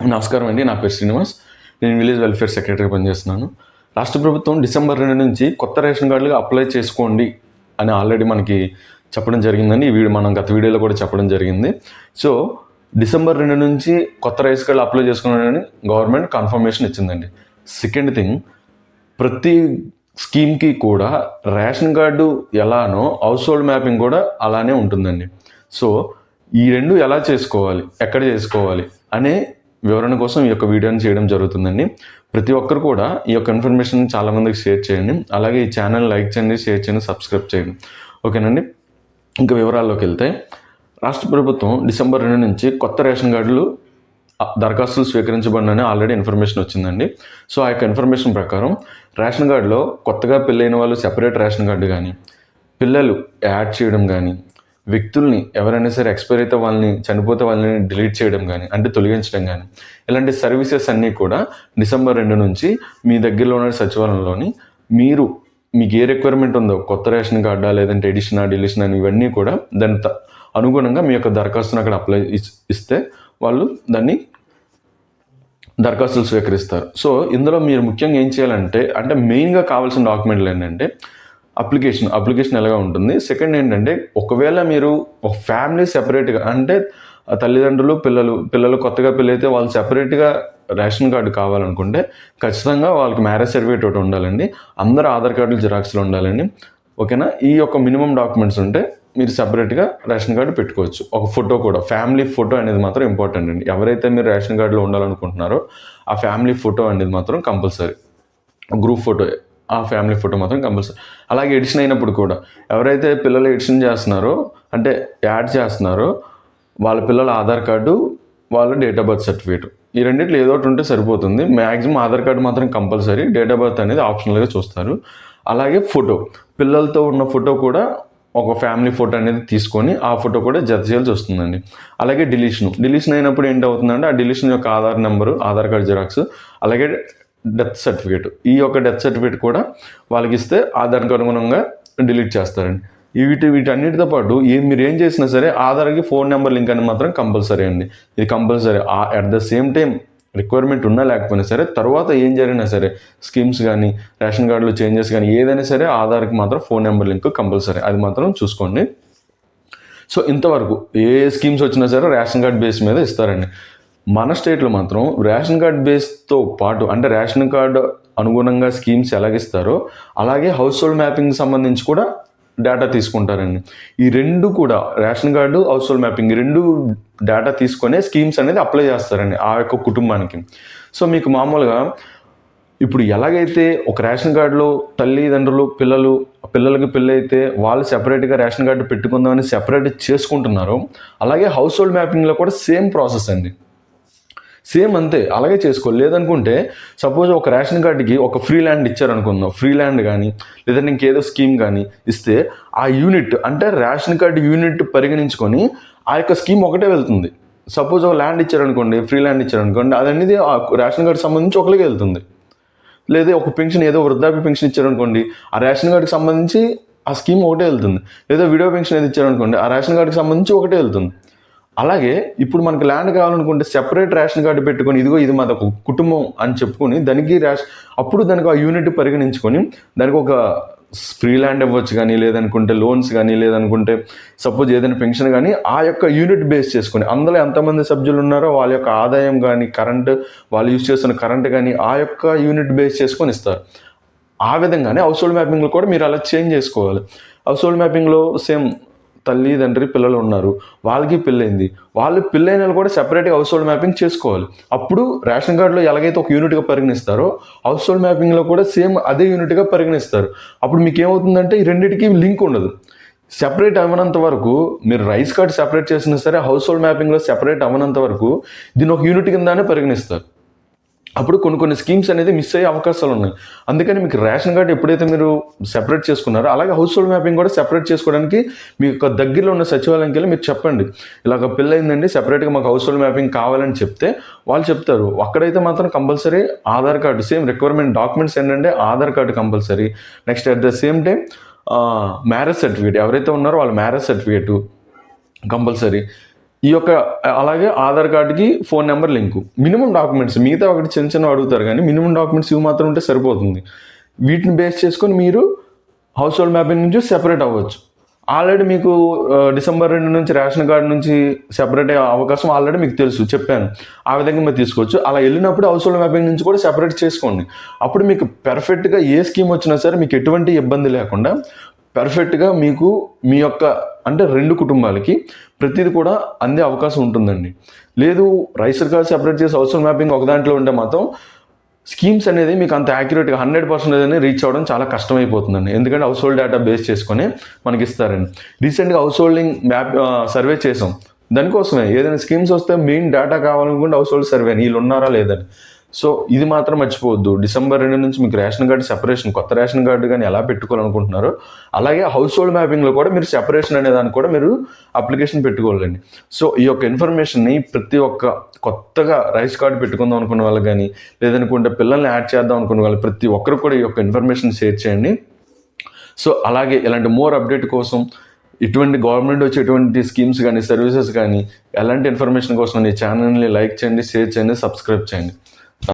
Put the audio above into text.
నమస్కారం అండి నా పేరు శ్రీనివాస్. నేను విలేజ్ వెల్ఫేర్ సెక్రటరీ పనిచేస్తున్నాను. రాష్ట్ర ప్రభుత్వం డిసెంబర్ రెండు నుంచి కొత్త రేషన్ కార్డులుగా అప్లై చేసుకోండి అని ఆల్రెడీ మనకి చెప్పడం జరిగిందని ఈ వీడియో మనం గత వీడియోలో కూడా చెప్పడం జరిగింది. సో డిసెంబర్ రెండు నుంచి కొత్త రేషన్ కార్డులు అప్లై చేసుకోండి గవర్నమెంట్ కన్ఫర్మేషన్ ఇచ్చిందండి. సెకండ్ థింగ్ ప్రతి స్కీమ్కి కూడా రేషన్ కార్డు ఎలానో హౌస్ హోల్డ్ మ్యాపింగ్ కూడా అలానే ఉంటుందండి. సో ఈ రెండు ఎలా చేసుకోవాలి ఎక్కడ చేసుకోవాలి అనే వివరణ కోసం ఈ యొక్క వీడియోని చేయడం జరుగుతుందండి. ప్రతి ఒక్కరు కూడా ఈ యొక్క ఇన్ఫర్మేషన్ చాలామందికి షేర్ చేయండి. అలాగే ఈ ఛానల్ లైక్ చేయండి షేర్ చేయండి సబ్స్క్రైబ్ చేయండి. ఓకేనండి? ఇంకా వివరాల్లోకి వెళ్తే రాష్ట్ర ప్రభుత్వం డిసెంబర్ రెండు నుంచి కొత్త రేషన్ కార్డులు దరఖాస్తులు స్వీకరించబడినని ఆల్రెడీ ఇన్ఫర్మేషన్ వచ్చిందండి. సో ఆ యొక్క ఇన్ఫర్మేషన్ ప్రకారం రేషన్ కార్డులో కొత్తగా పెళ్ళైన వాళ్ళు సెపరేట్ రేషన్ కార్డు కానీ పిల్లలు యాడ్ చేయడం కానీ వ్యక్తుల్ని ఎవరైనా సరే ఎక్స్పైర్ అయితే వాళ్ళని చనిపోతే వాళ్ళని డిలీట్ చేయడం కానీ అంటే తొలగించడం కానీ ఇలాంటి సర్వీసెస్ అన్నీ కూడా డిసెంబర్ రెండు నుంచి మీ దగ్గరలో ఉన్న సచివాలయంలోని మీరు మీకు ఏ రిక్వైర్మెంట్ ఉందో కొత్త రేషన్ కార్డా లేదంటే ఎడిషన్ డిలీషన్ అని ఇవన్నీ కూడా దాని త- అనుగుణంగా మీ యొక్క దరఖాస్తును అక్కడ అప్లై ఇస్- ఇస్తే వాళ్ళు దాన్ని దరఖాస్తులు స్వీకరిస్తారు. సో ఇందులో మీరు ముఖ్యంగా ఏం చేయాలంటే అంటే మెయిన్గా కావాల్సిన డాక్యుమెంట్లు ఏంటంటే అప్లికేషన్ అప్లికేషన్ ఎలాగా ఉంటుంది? సెకండ్ ఏంటంటే ఒకవేళ మీరు ఒక ఫ్యామిలీ సెపరేట్గా అంటే తల్లిదండ్రులు పిల్లలు పిల్లలు కొత్తగా పెళ్ళైతే వాళ్ళు సెపరేట్గా రేషన్ కార్డు కావాలనుకుంటే ఖచ్చితంగా వాళ్ళకి మ్యారేజ్ సర్టిఫికేట్ ఒకటి ఉండాలండి. అందరు ఆధార్ కార్డులు జిరాక్స్లు ఉండాలండి. ఓకేనా? ఈ యొక్క మినిమం డాక్యుమెంట్స్ ఉంటే మీరు సపరేట్గా రేషన్ కార్డు పెట్టుకోవచ్చు. ఒక ఫోటో కూడా ఫ్యామిలీ ఫోటో అనేది మాత్రం ఇంపార్టెంట్ అండి. ఎవరైతే మీరు రేషన్ కార్డులో ఉండాలనుకుంటున్నారో ఆ ఫ్యామిలీ ఫోటో అనేది మాత్రం కంపల్సరీ. గ్రూప్ ఫోటో ఆ ఫ్యామిలీ ఫోటో మాత్రం కంపల్సరీ. అలాగే ఎడిషన్ అయినప్పుడు కూడా ఎవరైతే పిల్లలు ఎడిషన్ చేస్తున్నారో అంటే యాడ్ చేస్తున్నారో వాళ్ళ పిల్లల ఆధార్ కార్డు వాళ్ళ డేట్ ఆఫ్ బర్త్ సర్టిఫికేట్. ఈ రెండింటిలో ఏదో ఒకటి ఉంటే సరిపోతుంది. మ్యాక్సిమం ఆధార్ కార్డు మాత్రం కంపల్సరీ. డేట్ ఆఫ్ బర్త్ అనేది ఆప్షనల్గా చూస్తారు. అలాగే ఫోటో. పిల్లలతో ఉన్న ఫోటో కూడా ఒక ఫ్యామిలీ ఫోటో అనేది తీసుకొని ఆ ఫోటో కూడా జత చేయాల్సి వస్తుందండి. అలాగే డిలీషన్. డిలీషన్ అయినప్పుడు ఏంటవుతుందంటే ఆ డిలీషన్ యొక్క Aadhaar number Aadhaar card xerox అలాగే డెత్ సర్టిఫికేట్. ఈ యొక్క డెత్ సర్టిఫికేట్ కూడా వాళ్ళకి ఇస్తే ఆ దానికి అనుగుణంగా డిలీట్ చేస్తారండి. వీటి వీటన్నిటితో పాటు ఏ మీరు ఏం చేసినా సరే ఆధార్కి ఫోన్ నెంబర్ లింక్ అని మాత్రం కంపల్సరీ అండి. ఇది compulsory. At the same time requirement ఉన్నా లేకపోయినా సరే తర్వాత ఏం జరిగినా సరే స్కీమ్స్ కానీ రేషన్ కార్డులో చేంజెస్ కానీ ఏదైనా సరే ఆధార్కి మాత్రం ఫోన్ నెంబర్ లింక్ కంపల్సరీ. అది మాత్రం చూసుకోండి. సో ఇంతవరకు ఏ స్కీమ్స్ వచ్చినా సరే రేషన్ కార్డ్ బేస్ మీద ఇస్తారండి. మన స్టేట్లో మాత్రం రేషన్ కార్డ్ బేస్తో పాటు అంటే రేషన్ కార్డు అనుగుణంగా స్కీమ్స్ ఎలాగిస్తారో అలాగే హౌస్ హోల్డ్ మ్యాపింగ్ సంబంధించి కూడా డేటా తీసుకుంటారండి. ఈ రెండు కూడా ration card household mapping రెండు డేటా తీసుకొని స్కీమ్స్ అనేది అప్లై చేస్తారండి ఆ యొక్క కుటుంబానికి. సో మీకు మామూలుగా ఇప్పుడు ఎలాగైతే ఒక రేషన్ కార్డులో తల్లిదండ్రులు పిల్లలు పిల్లలకి పెళ్ళైతే వాళ్ళు సెపరేట్గా రేషన్ కార్డు పెట్టుకుందామని సెపరేట్ చేసుకుంటున్నారో అలాగే హౌస్ హోల్డ్ మ్యాపింగ్లో కూడా సేమ్ ప్రాసెస్ అండి. సేమ్ అంతే అలాగే చేసుకోవాలి లేదనుకుంటే సపోజ్ ఒక రేషన్ కార్డుకి ఒక ఫ్రీ ల్యాండ్ ఇచ్చారనుకుందాం. ఫ్రీ ల్యాండ్ కానీ లేదంటే ఇంకేదో స్కీమ్ కానీ ఇస్తే ఆ యూనిట్ అంటే రేషన్ కార్డు యూనిట్ పరిగణించుకొని ఆ యొక్క స్కీమ్ ఒకటే వెళ్తుంది. సపోజ్ ఒక ల్యాండ్ ఇచ్చారనుకోండి ఫ్రీ ల్యాండ్ ఇచ్చారనుకోండి అది అనేది ఆ రేషన్ కార్డు సంబంధించి ఒకరికి వెళ్తుంది. లేదా ఒక పెన్షన్ ఏదో వృద్ధాప్య పెన్షన్ ఇచ్చారనుకోండి ఆ రేషన్ కార్డుకి సంబంధించి ఆ స్కీమ్ ఒకటే వెళ్తుంది. లేదా విడో పెన్షన్ ఏది ఇచ్చారనుకోండి ఆ రేషన్ కార్డుకి సంబంధించి ఒకటే వెళ్తుంది. అలాగే ఇప్పుడు మనకు ల్యాండ్ కావాలనుకుంటే సెపరేట్ రేషన్ కార్డు పెట్టుకొని ఇదిగో ఇది మాది ఒక కుటుంబం అని చెప్పుకొని దానికి రేషన్ అప్పుడు దానికి ఆ యూనిట్ పరిగణించుకొని దానికి ఒక ఫ్రీ ల్యాండ్ ఇవ్వచ్చు కానీ లేదనుకుంటే లోన్స్ కానీ లేదనుకుంటే సపోజ్ ఏదైనా పెన్షన్ కానీ ఆ యొక్క యూనిట్ బేస్ చేసుకొని అందులో ఎంతమంది సభ్యులు ఉన్నారో వాళ్ళ యొక్క ఆదాయం కానీ కరెంట్ వాళ్ళు యూజ్ చేస్తున్న కరెంట్ కానీ ఆ యొక్క యూనిట్ బేస్ చేసుకొని ఇస్తారు. ఆ విధంగానే హౌస్ హోల్డ్ మ్యాపింగ్లో కూడా మీరు అలా చేంజ్ చేసుకోవాలి. హౌస్ హోల్డ్ మ్యాపింగ్లో సేమ్ తల్లి తండ్రి పిల్లలు ఉన్నారు. వాళ్ళకి పెళ్ళైంది. వాళ్ళు పెళ్ళైన వాళ్ళు కూడా సెపరేట్గా హౌస్ హోల్డ్ మ్యాపింగ్ చేసుకోవాలి. అప్పుడు రేషన్ కార్డులో ఎలాగైతే ఒక యూనిట్గా పరిగణిస్తారో హౌస్ హోల్డ్ మ్యాపింగ్లో కూడా సేమ్ అదే యూనిట్గా పరిగణిస్తారు. అప్పుడు మీకు ఏమవుతుందంటే ఈ రెండింటికి లింక్ ఉండదు. సెపరేట్ అవ్వనంత వరకు మీరు రైస్ కార్డ్ సెపరేట్ చేసినా సరే హౌస్ హోల్డ్ మ్యాపింగ్లో సెపరేట్ అవ్వనంత వరకు దీన్ని ఒక యూనిట్ కిందనే పరిగణిస్తారు. అప్పుడు కొన్ని కొన్ని స్కీమ్స్ అనేది మిస్ అయ్యే అవకాశాలు ఉన్నాయి. అందుకని మీకు రేషన్ కార్డు ఎప్పుడైతే మీరు సెపరేట్ చేసుకున్నారో అలాగే హౌస్ హోల్డ్ మ్యాపింగ్ కూడా సెపరేట్ చేసుకోవడానికి మీ యొక్క దగ్గరలో ఉన్న సచివాలయంకి వెళ్ళి మీరు చెప్పండి. ఇలాగ పెళ్ళయిందండి సెపరేట్గా మాకు హౌస్ హోల్డ్ మ్యాపింగ్ కావాలని చెప్తే వాళ్ళు చెప్తారు. అక్కడైతే మాత్రం compulsory Aadhaar card same requirement documents ఏంటంటే Aadhaar card compulsory. Next at the same time marriage certificate ఎవరైతే ఉన్నారో వాళ్ళ మ్యారేజ్ సర్టిఫికేట్ కంపల్సరీ. ఈ యొక్క అలాగే ఆధార్ కార్డుకి phone number link. Minimum documents మిగతా ఒకటి చిన్న చిన్న అడుగుతారు కానీ మినిమం డాక్యుమెంట్స్ ఇవి మాత్రం ఉంటే సరిపోతుంది. వీటిని బేస్ చేసుకొని మీరు హౌస్ హోల్డ్ మ్యాపింగ్ నుంచి సెపరేట్ అవ్వచ్చు. ఆల్రెడీ మీకు డిసెంబర్ రెండు నుంచి రేషన్ కార్డు నుంచి సెపరేట్ అయ్యే అవకాశం ఆల్రెడీ మీకు తెలుసు చెప్పాను. ఆ విధంగా మీరు తీసుకోవచ్చు. అలా వెళ్ళినప్పుడు హౌస్ హోల్డ్ మ్యాపింగ్ నుంచి కూడా సెపరేట్ చేసుకోండి. అప్పుడు మీకు పర్ఫెక్ట్గా ఏ స్కీమ్ వచ్చినా సరే మీకు ఎటువంటి ఇబ్బంది లేకుండా పెర్ఫెక్ట్గా మీకు మీ యొక్క అంటే రెండు కుటుంబాలకి ప్రతిదీ కూడా అందే అవకాశం ఉంటుందండి. లేదు రైసర్ కార్డ్ సెపరేట్ చేసి హౌస్ మ్యాపింగ్ ఒక దాంట్లో ఉంటే మాత్రం స్కీమ్స్ అనేది మీకు అంత యాక్యురేట్గా హండ్రెడ్ పర్సెంట్ అనేది రీచ్ అవ్వడం చాలా కష్టమైపోతుందండి. ఎందుకంటే హౌస్ హోల్డ్ డేటా బేస్ చేసుకొని మనకి ఇస్తారండి రీసెంట్గా హౌస్ హోల్డింగ్ మ్యాప్ సర్వే చేసాం. దానికోసమే ఏదైనా స్కీమ్స్ వస్తే మెయిన్ డేటా కావాలనుకుంటే హౌస్ హోల్డ్ సర్వే వీళ్ళు ఉన్నారా లేదని. సో ఇది మాత్రం మర్చిపోవద్దు. డిసెంబర్ రెండు నుంచి మీకు రేషన్ కార్డు సెపరేషన్ కొత్త రేషన్ కార్డు కానీ ఎలా పెట్టుకోవాలనుకుంటున్నారో అలాగే హౌస్ హోల్డ్ మ్యాపింగ్లో కూడా మీరు సెపరేషన్ అనే దానికి కూడా మీరు అప్లికేషన్ పెట్టుకోవాలండి. సో ఈ యొక్క ఇన్ఫర్మేషన్ని ప్రతి ఒక్క కొత్తగా రైస్ కార్డు పెట్టుకుందాం అనుకున్న వాళ్ళు కానీ లేదనుకుంటే పిల్లల్ని యాడ్ చేద్దాం అనుకున్న వాళ్ళు ప్రతి ఒక్కరు కూడా ఈ యొక్క ఇన్ఫర్మేషన్ షేర్ చేయండి. సో అలాగే ఇలాంటి మోర్ అప్డేట్ కోసం ఇటువంటి గవర్నమెంట్ వచ్చేటువంటి స్కీమ్స్ కానీ సర్వీసెస్ కానీ ఎలాంటి ఇన్ఫర్మేషన్ కోసం ఈ ఛానల్ని లైక్ చేయండి షేర్ చేయండి సబ్స్క్రైబ్ చేయండి.